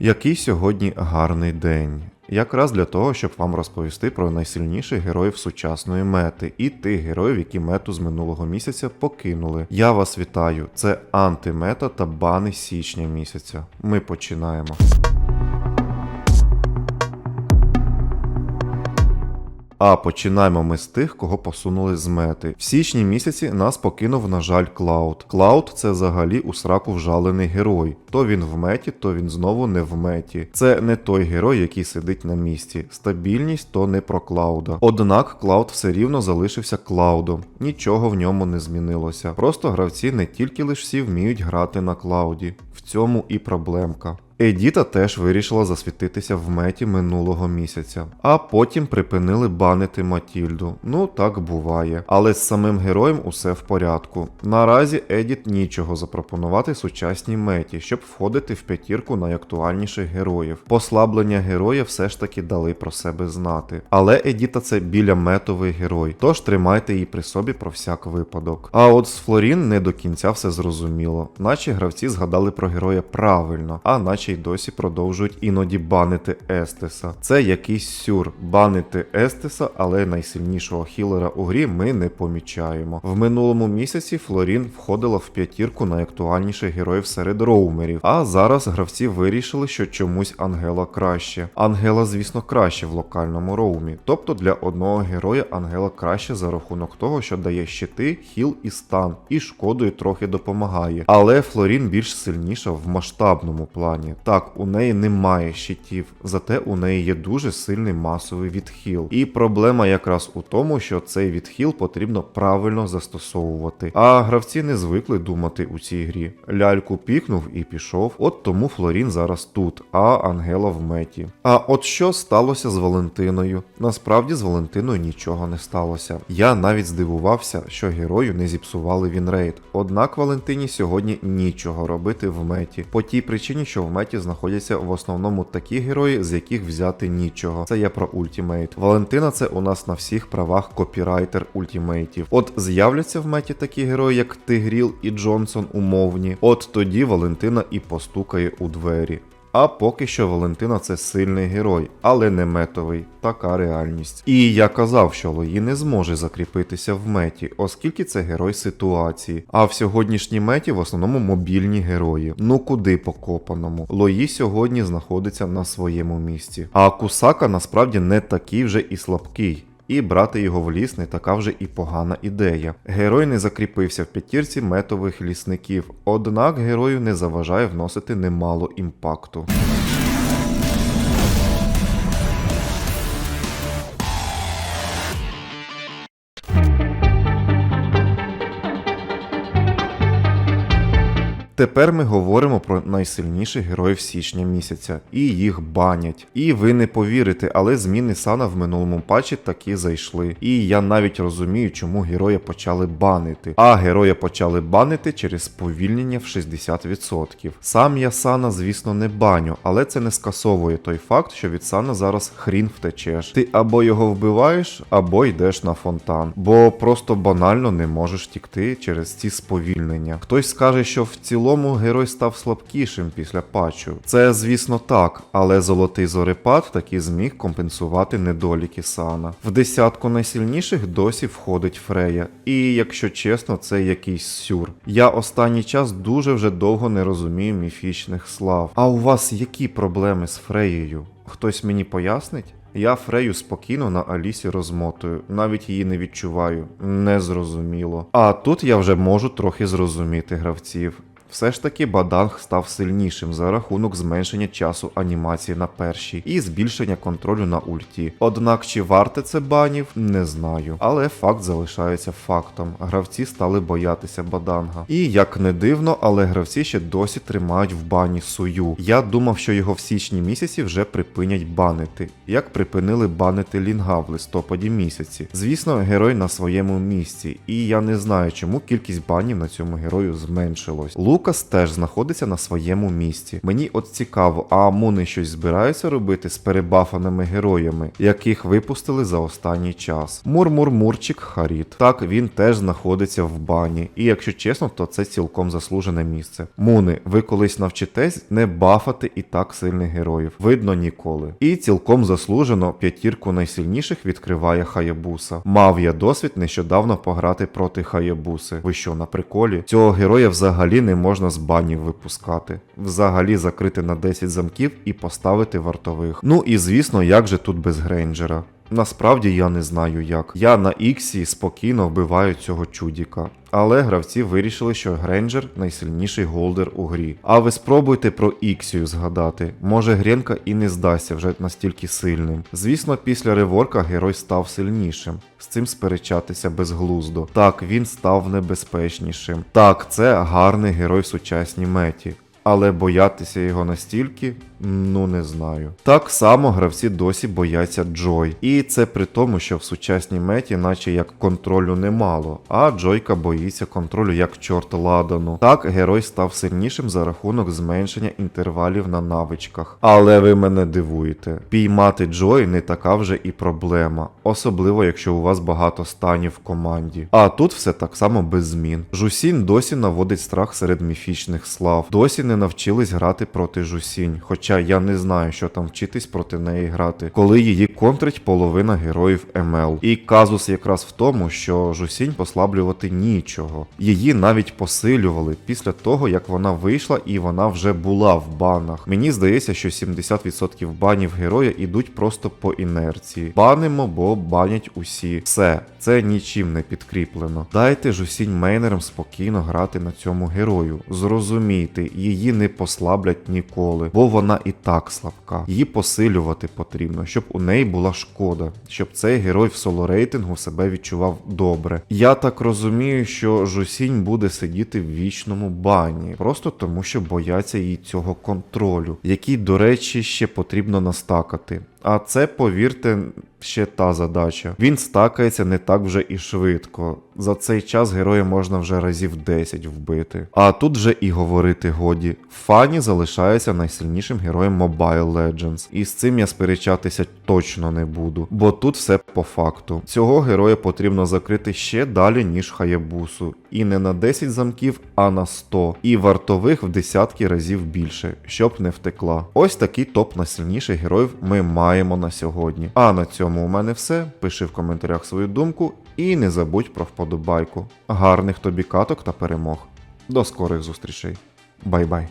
Який сьогодні гарний день. Якраз для того, щоб вам розповісти про найсильніших героїв сучасної мети і тих героїв, які мету з минулого місяця покинули. Я вас вітаю! Це антимета та бани січня місяця. Ми починаємо. А починаємо ми з тих, кого посунули з мети. В січні місяці нас покинув, на жаль, Клауд. Клауд це взагалі у сраку вжалений герой. То він в меті, то він знову не в меті. Це не той герой, який сидить на місці. Стабільність то не про Клауда. Однак Клауд все рівно залишився Клаудом. Нічого в ньому не змінилося. Просто гравці не тільки лиш всі вміють грати на Клауді. В цьому і проблемка. Едіта теж вирішила засвітитися в меті минулого місяця, а потім припинили банити Матільду. Ну так буває. Але з самим героєм усе в порядку. Наразі Едіт нічого запропонувати сучасній меті, щоб входити в п'ятірку найактуальніших героїв. Послаблення героя все ж таки дали про себе знати. Але Едіта це біля метовий герой, тож тримайте її при собі про всяк випадок. А от з Флорін не до кінця все зрозуміло, наче гравці згадали про героя правильно, а наче й досі продовжують іноді банити Естеса. Це якийсь сюр. Банити Естеса, але найсильнішого хілера у грі ми не помічаємо. В минулому місяці Флорін входила в п'ятірку найактуальніших героїв серед роумерів. А зараз гравці вирішили, що чомусь Ангела краще. Ангела, звісно, краще в локальному роумі. Тобто для одного героя Ангела краще за рахунок того, що дає щити, хіл і стан, і шкодою трохи допомагає. Але Флорін більш сильніша в масштабному плані. Так, у неї немає щитів, зате у неї є дуже сильний масовий відхил. І проблема якраз у тому, що цей відхил потрібно правильно застосовувати. А гравці не звикли думати у цій грі. Ляльку пікнув і пішов, от тому Флорін зараз тут, а Ангела в меті. А от що сталося з Валентиною? Насправді з Валентиною нічого не сталося. Я навіть здивувався, що герою не зіпсували вінрейт. Однак Валентині сьогодні нічого робити в меті. По тій причині, що в меті знаходяться в основному такі герої, з яких взяти нічого. Це я про ультімейт. Валентина це у нас на всіх правах копірайтер ультімейтів. От з'являться в меті такі герої, як Тигріл і Джонсон умовні. От тоді Валентина і постукає у двері. А поки що Валентина це сильний герой, але не метовий. Така реальність. І я казав, що Лої не зможе закріпитися в меті, оскільки це герой ситуації. А в сьогоднішній меті в основному мобільні герої. Ну куди покопаному. Лої сьогодні знаходиться на своєму місці. А Кусака насправді не такий вже і слабкий. І брати його в ліс не така вже і погана ідея. Герой не закріпився в п'ятірці метових лісників, однак герою не заважає вносити немало імпакту. Тепер ми говоримо про найсильніших героїв січня місяця, і їх банять. І ви не повірите, але зміни Сана в минулому патчі таки зайшли. І я навіть розумію, чому героя почали банити. А героя почали банити через сповільнення в 60%. Сам я Сана, звісно, не баню, але це не скасовує той факт, що від Сана зараз хрін втечеш. Ти або його вбиваєш, або йдеш на фонтан. Бо просто банально не можеш тікти через ці сповільнення. Хтось скаже, що в цілому герой став слабкішим після патчу. Це, звісно, так, але золотий зорепад таки зміг компенсувати недоліки Сана. В десятку найсильніших досі входить Фрея. І якщо чесно, це якийсь сюр. Я останній час дуже вже довго не розумію міфічних слав. А у вас які проблеми з Фреєю? Хтось мені пояснить? Я Фрею спокійно на Алісі розмотую, навіть її не відчуваю. Незрозуміло. А тут я вже можу трохи зрозуміти гравців. Все ж таки Баданг став сильнішим за рахунок зменшення часу анімації на першій і збільшення контролю на ульті. Однак чи варте це банів, не знаю. Але факт залишається фактом. Гравці стали боятися Баданга. І як не дивно, але гравці ще досі тримають в бані сую. Я думав, що його в січні місяці вже припинять банити, як припинили банити Лінга в листопаді місяці. Звісно, герой на своєму місці, і я не знаю, чому кількість банів на цьому герою зменшилось. Лук Лукас теж знаходиться на своєму місці. Мені от цікаво, а Муни щось збираються робити з перебафаними героями, яких випустили за останній час. Мур-мур-мурчик Харіт. Так, він теж знаходиться в бані. І якщо чесно, то це цілком заслужене місце. Муни, ви колись навчитесь не бафати і так сильних героїв. Видно ніколи. І цілком заслужено п'ятірку найсильніших відкриває Хаябуса. Мав я досвід нещодавно пограти проти Хаябуси. Ви що, на приколі? Цього героя взагалі не можна з банів випускати. Взагалі закрити на 10 замків і поставити вартових. Ну і звісно, як же тут без Грейнджера? Насправді я не знаю як. Я на Іксі спокійно вбиваю цього чудіка. Але гравці вирішили, що Грейнджер найсильніший голдер у грі. А ви спробуйте про Іксію згадати. Може Гренка і не здасться вже настільки сильним. Звісно, після реворка герой став сильнішим. З цим сперечатися безглуздо. Так, він став небезпечнішим. Так, це гарний герой в сучасній меті. Але боятися його настільки, ну не знаю. Так само гравці досі бояться Джой. І це при тому, що в сучасній меті, наче як контролю немало, а Джойка боїться контролю як чорт ладану. Так, герой став сильнішим за рахунок зменшення інтервалів на навичках. Але ви мене дивуєте, піймати Джой не така вже і проблема, особливо якщо у вас багато станів в команді. А тут все так само без змін. Жусінь досі наводить страх серед міфічних слав. Досі не навчились грати проти Жусінь, хоча я не знаю, що там вчитись проти неї грати, коли її контрить половина героїв МЛ. І казус якраз в тому, що Жусінь послаблювати нічого. Її навіть посилювали після того, як вона вийшла і вона вже була в банах. Мені здається, що 70% банів героя ідуть просто по інерції. Банимо, бо банять усі. Все, це нічим не підкріплено. Дайте Жусінь мейнерам спокійно грати на цьому герою. Зрозумійте, її не послаблять ніколи, бо вона і так слабка. Її посилювати потрібно, щоб у неї була шкода, щоб цей герой в соло рейтингу себе відчував добре. Я так розумію, що Жусінь буде сидіти в вічному бані, просто тому, що бояться її цього контролю, який, до речі, ще потрібно настакати. А це, повірте, ще та задача. Він стакається не так вже і швидко. За цей час героя можна вже разів 10 вбити. А тут вже і говорити годі. Фані залишається найсильнішим героєм Mobile Legends. І з цим я сперечатися точно не буду. Бо тут все по факту. Цього героя потрібно закрити ще далі, ніж Хаябусу. І не на 10 замків, а на 100. І вартових в десятки разів більше, щоб не втекла. Ось такий топ найсильніших героїв ми маємо на сьогодні. А на цьому у мене все. Пиши в коментарях свою думку і не забудь про вподобайку. Гарних тобі каток та перемог. До скорих зустрічей. Бай-бай.